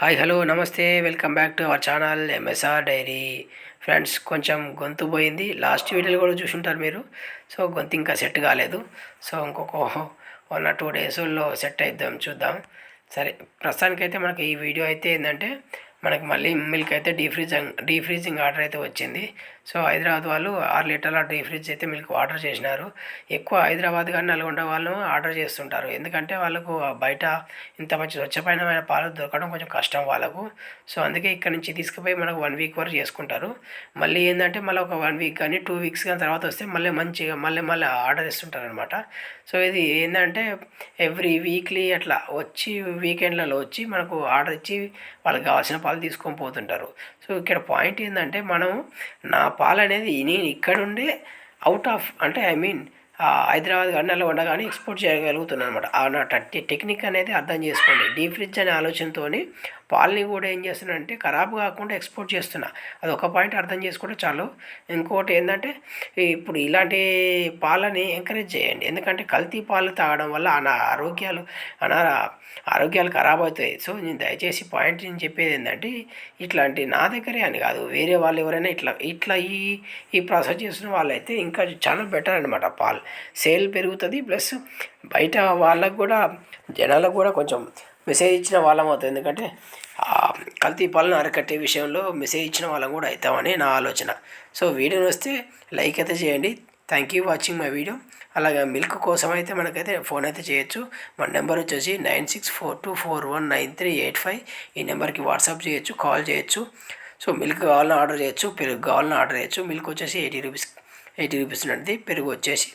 Hi hello నమస్తే. Welcome back to our channel MSR diary friends కొంచెం గొంతు పోయింది. లాస్ట్ వీడియోలు కూడా చూసుంటారు మీరు. సో గొంతు ఇంకా సెట్ కాలేదు. సో ఇంకొక వన్ ఆర్ టూ డేస్లో సెట్ అయిద్దాం చూద్దాం. సరే ప్రస్తుతానికైతే మనకి ఈ వీడియో అయితే ఏంటంటే మనకి మళ్ళీ మిల్క్ అయితే డీఫ్రీజింగ్ డీఫ్రీజింగ్ ఆర్డర్ అయితే వచ్చింది. సో హైదరాబాద్ వాళ్ళు ఆరు లీటర్ల డీఫ్రీజ్ అయితే మిల్క్ ఆర్డర్ చేసినారు. ఎక్కువ హైదరాబాద్ కానీ నల్గొండ వాళ్ళు ఆర్డర్ చేస్తుంటారు. ఎందుకంటే వాళ్ళకు బయట ఇంత మంచి స్వచ్ఛమైన పాలు దొరకడం కొంచెం కష్టం వాళ్ళకు. సో అందుకే ఇక్కడ నుంచి తీసుకుపోయి మనకు వన్ వీక్ వరకు చేసుకుంటారు. మళ్ళీ ఏంటంటే మళ్ళీ ఒక వన్ వీక్ కానీ టూ వీక్స్ కానీ తర్వాత వస్తే మళ్ళీ మంచిగా మళ్ళీ మళ్ళీ ఆర్డర్ ఇస్తుంటారు అనమాట సో ఇది ఏంటంటే ఎవ్రీ వీక్లీ అట్లా వచ్చి వీకెండ్లలో వచ్చి మనకు ఆర్డర్ ఇచ్చి వాళ్ళకి కావాల్సిన పాలు తీసుకొని పోతుంటారు. సో ఇక్కడ పాయింట్ ఏంటంటే మనం నా పాలు అనేది నేను ఇక్కడుండే అవుట్ ఆఫ్ అంటే ఐ మీన్ హైదరాబాద్ కానీ నల్గొండ కానీ ఎక్స్పోర్ట్ చేయగలుగుతున్నాను అనమాట నా టెక్నిక్ అనేది అర్థం చేసుకోండి. డీప్ ఫ్రిడ్జ్ అనే ఆలోచనతో పాలని కూడా ఏం చేస్తున్నానంటే ఖరాబ్ కాకుండా ఎక్స్పోర్ట్ చేస్తున్నా. అది ఒక పాయింట్ అర్థం చేసుకుంటే చాలు. ఇంకోటి ఏంటంటే ఇప్పుడు ఇలాంటి పాలని ఎంకరేజ్ చేయండి. ఎందుకంటే కల్తీ పాలు తాగడం వల్ల అనా ఆరోగ్యాలు అనా ఆరోగ్యాలు ఖరాబ్ అవుతాయి. సో నేను దయచేసి పాయింట్ నేను చెప్పేది ఏంటంటే ఇట్లాంటి నా దగ్గరే అని కాదు. వేరే వాళ్ళు ఎవరైనా ఇట్లా ఇట్లా ఈ ఈ ప్రాసెస్ చేస్తున్న వాళ్ళైతే ఇంకా చాలా బెటర్ అనమాట పాలు. సేల్ పెరుగుతుంది. ప్లస్ బయట వాళ్ళకు కూడా జనాలకు కూడా కొంచెం మెసేజ్ ఇచ్చిన వాళ్ళం అవుతుంది ఎందుకంటే కల్తీ పాలన అరకట్టే విషయంలో మెసేజ్ ఇచ్చిన వాళ్ళం కూడా అవుతామని నా ఆలోచన. సో వీడియో వస్తే లైక్ అయితే చేయండి. Thank you watching my video అలాగే మిల్క్ కోసం అయితే మనకైతే ఫోన్ అయితే చేయొచ్చు. మన నెంబర్ వచ్చేసి nine six four two four one nine three eight five. ఈ నెంబర్కి వాట్సాప్ చేయొచ్చు కాల్ చేయొచ్చు. సో మిల్క్ కావాలని ఆర్డర్ చేయొచ్చు పెరుగు కావాలని ఆర్డర్ చేయొచ్చు. మిల్క్ వచ్చేసి ఎయిటీ రూపీస్ ఎయిటీ రూపీస్ ఉంటుంది పెరుగు వచ్చేసి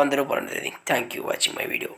వంద రూపాయలు ఉంటుంది thank you watching my video